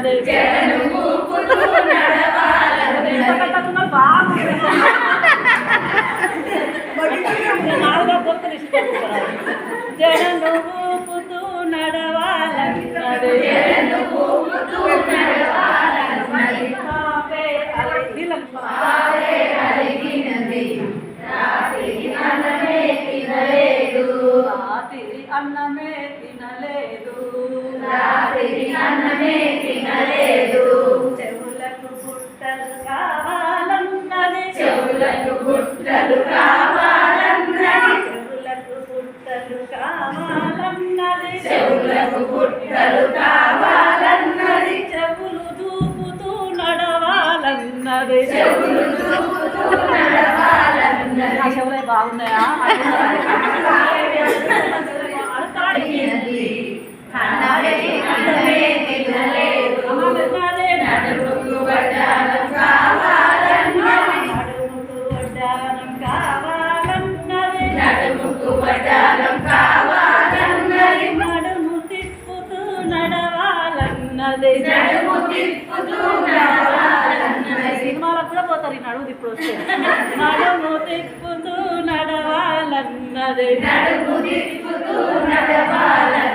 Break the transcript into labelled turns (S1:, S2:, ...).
S1: జడను ఊపుతూ నడవాలన్నది అన్నమే తినలేదు. అన్నమే తిన కావాలన్నది చెవులకు గుట్టలు కావాలన్నది చెవులకు గుట్టలు కావాలన్నది చెవులకు గుట్టలు కావాలన్నది చెవులు దూపుతూ నడవాలన్నది చెవులు దూపుతూ నడవాలన్నది ఆ చెవులే బాగున్నాయా? సినిమాలకు కూడా పోతారు ఈ నడుము ఇప్పుడు వచ్చే నడుము తిప్పుతూ నడవాలన్నది. నడుము తిప్పుతూ నడవాలన్నది.